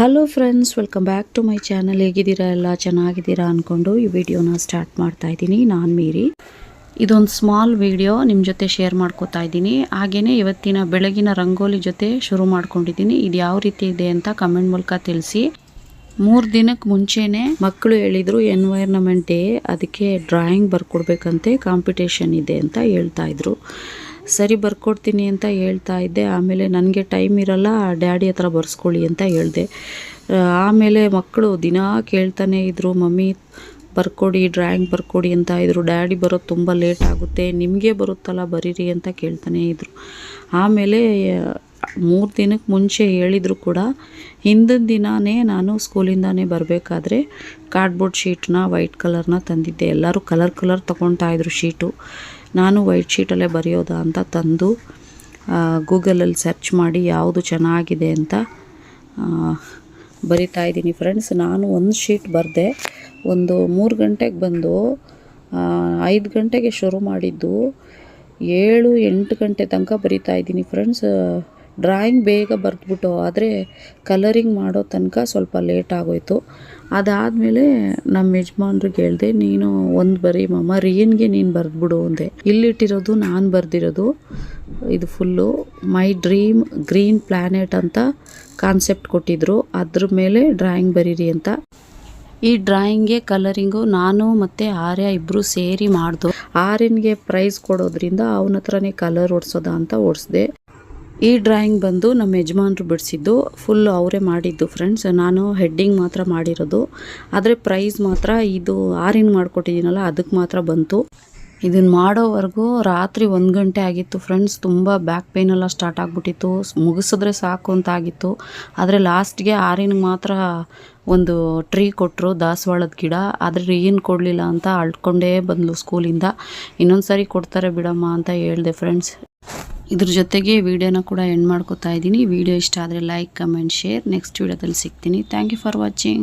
Hello friends welcome back to my channel ಹೇಗಿದ್ದೀರಾ? ಎಲ್ಲ ಚೆನ್ನಾಗಿದ್ದೀರಾ ಅಂದ್ಕೊಂಡು ಈ ವಿಡಿಯೋನ ಸ್ಟಾರ್ಟ್ ಮಾಡ್ತಾ ಇದ್ದೀನಿ. ನಾನು ಮೀರಿ. ಇದೊಂದು ಸ್ಮಾಲ್ ವಿಡಿಯೋ ನಿಮ್ಮ ಜೊತೆ ಶೇರ್ ಮಾಡ್ಕೋತಾ ಇದ್ದೀನಿ. ಹಾಗೆಯೇ ಇವತ್ತಿನ ಬೆಳಗಿನ ರಂಗೋಲಿ ಜೊತೆ ಶುರು ಮಾಡ್ಕೊಂಡಿದ್ದೀನಿ. ಇದು ಯಾವ ರೀತಿ ಇದೆ ಅಂತ ಕಮೆಂಟ್ ಮೂಲಕ ತಿಳಿಸಿ. ಮೂರು ದಿನಕ್ಕೆ ಮುಂಚೆನೇ ಮಕ್ಕಳು ಹೇಳಿದರು ಎನ್ವೈರ್ನಮೆಂಟ್ ಡೇ ಅದಕ್ಕೆ ಡ್ರಾಯಿಂಗ್ ಬರ್ಕೊಡ್ಬೇಕಂತೆ ಕಾಂಪಿಟೇಷನ್ ಇದೆ ಅಂತ ಹೇಳ್ತಾ ಇದ್ರು. ಸರಿ ಬರ್ಕೊಡ್ತೀನಿ ಅಂತ ಹೇಳ್ತಾ ಇದ್ದೆ. ಆಮೇಲೆ ನನಗೆ ಟೈಮ್ ಇರಲ್ಲ, ಡ್ಯಾಡಿ ಹತ್ರ ಬರ್ಸ್ಕೊಳ್ಳಿ ಅಂತ ಹೇಳಿದೆ. ಆಮೇಲೆ ಮಕ್ಕಳು ದಿನ ಕೇಳ್ತಾನೆ ಇದ್ದರು ಮಮ್ಮಿ, ಬರ್ಕೊಡಿ, ಡ್ರಾಯಿಂಗ್ ಬರ್ಕೊಡಿ ಅಂತ ಇದ್ರು. ಡ್ಯಾಡಿ ಬರೋದು ತುಂಬ ಲೇಟ್ ಆಗುತ್ತೆ, ನಿಮಗೆ ಬರುತ್ತಲ್ಲ, ಬರೀರಿ ಅಂತ ಕೇಳ್ತಾನೆ ಇದ್ರು. ಆಮೇಲೆ, ಮೂರು ದಿನಕ್ಕೆ ಮುಂಚೆ ಹೇಳಿದ್ರು ಕೂಡ, ಹಿಂದಿನ ದಿನವೇ ನಾನು ಸ್ಕೂಲಿಂದಾನೇ ಬರಬೇಕಾದ್ರೆ ಕಾರ್ಡ್ಬೋರ್ಡ್ ಶೀಟ್ನ ವೈಟ್ ಕಲರ್ನ ತಂದಿದ್ದೆ. ಎಲ್ಲರೂ ಕಲರ್ ಕಲರ್ ತೊಗೊಳ್ತಾ ಇದ್ರು ಶೀಟು. ನಾನು ವೈಟ್ ಶೀಟಲ್ಲೇ ಬರೆಯೋದಾ ಅಂತ ತಂದು ಗೂಗಲಲ್ಲಿ ಸರ್ಚ್ ಮಾಡಿ ಯಾವುದು ಚೆನ್ನಾಗಿದೆ ಅಂತ ಬರಿತಾ ಇದ್ದೀನಿ ಫ್ರೆಂಡ್ಸ್ ನಾನು ಒಂದು ಶೀಟ್ ಬರೆದೆ, ಒಂದು ಮೂರು ಗಂಟೆಗೆ ಬಂದು ಐದು ಗಂಟೆಗೆ ಶುರು ಮಾಡಿದ್ದು, ಏಳು ಎಂಟು ಗಂಟೆ ತನಕ ಬರಿತಾ ಇದ್ದೀನಿ ಫ್ರೆಂಡ್ಸ್ ಡ್ರಾಯಿಂಗ್ ಬೇಗ ಬರೆದ್ಬಿಟ್ಟು, ಆದರೆ ಕಲರಿಂಗ್ ಮಾಡೋ ತನಕ ಸ್ವಲ್ಪ ಲೇಟ್ ಆಗೋಯ್ತು. ಅದಾದಮೇಲೆ ನಮ್ಮ ಯಜಮಾನ್ರಿಗೆ ಹೇಳ್ದೆ, ನೀನು ಒಂದು ಬರೀ ಮಮ್ಮ ರಿಯನ್ಗೆ ನೀನು ಬರೆದ್ಬಿಡು ಅಂದೆ. ಇಲ್ಲಿಟ್ಟಿರೋದು ನಾನು ಬರೆದಿರೋದು. ಇದು full my dream green planet ಅಂತ ಕಾನ್ಸೆಪ್ಟ್ ಕೊಟ್ಟಿದ್ರು. ಅದ್ರ ಮೇಲೆ ಡ್ರಾಯಿಂಗ್ ಬರೀರಿ ಅಂತ. ಈ ಡ್ರಾಯಿಂಗ್ಗೆ ಕಲರಿಂಗು ನಾನು ಮತ್ತು ಆರ್ಯ ಇಬ್ಬರು ಸೇರಿ ಮಾಡಿದ್ರು ಆರ್ಯನ್ಗೆ ಪ್ರೈಸ್ ಕೊಡೋದ್ರಿಂದ ಅವನ ಹತ್ರನೇ ಕಲರ್ ಓಡಿಸೋದ ಅಂತ ಓಡಿಸ್ದೆ. ಈ ಡ್ರಾಯಿಂಗ್ ಬಂದು ನಮ್ಮ ಯಜಮಾನ್ರು ಬಿಡಿಸಿದ್ದು ಫುಲ್ ಅವರೇ ಮಾಡಿದ್ದು ಫ್ರೆಂಡ್ಸ್ ನಾನು ಹೆಡ್ಡಿಂಗ್ ಮಾತ್ರ ಮಾಡಿರೋದು. ಆದರೆ ಪ್ರೈಸ್ ಮಾತ್ರ ಇದು ಆರಿನ್ ಮಾಡಿಕೊಟ್ಟಿದ್ದೀನಲ್ಲ ಅದಕ್ಕೆ ಮಾತ್ರ ಬಂತು. ಇದನ್ನು ಮಾಡೋವರೆಗೂ ರಾತ್ರಿ ಒಂದು ಗಂಟೆ ಆಗಿತ್ತು ಫ್ರೆಂಡ್ಸ್ ತುಂಬ ಬ್ಯಾಕ್ ಪೇನೆಲ್ಲ ಸ್ಟಾರ್ಟ್ ಆಗಿಬಿಟ್ಟಿತ್ತು. ಮುಗಿಸಿದ್ರೆ ಸಾಕು ಅಂತ ಆಗಿತ್ತು. ಆದರೆ ಲಾಸ್ಟ್ಗೆ ಆರಿನಿಗೆ ಮಾತ್ರ ಒಂದು ಟ್ರೀ ಕೊಟ್ಟರು ದಾಸವಾಳದ ಗಿಡ. ಆದರೆ ಏನು ಕೊಡಲಿಲ್ಲ ಅಂತ ಅಳ್ಕೊಂಡೇ ಬಂದಳು ಸ್ಕೂಲಿಂದ ಇನ್ನೊಂದು ಸಾರಿ ಕೊಡ್ತಾರೆ ಬಿಡಮ್ಮ ಅಂತ ಹೇಳಿದೆ ಫ್ರೆಂಡ್ಸ್ ಇದ್ರ ಜೊತೆಗೆ ವಿಡಿಯೋನ ಕೂಡ ಎಂಡ್ ಮಾಡ್ಕೋತಾ ಇದ್ದೀನಿ. ವಿಡಿಯೋ ಇಷ್ಟ ಆದರೆ ಲೈಕ್ ಕಮೆಂಟ್ ಶೇರ್ ನೆಕ್ಸ್ಟ್ ವಿಡಿಯೋದಲ್ಲಿ ಸಿಗ್ತೀನಿ. Thank you for watching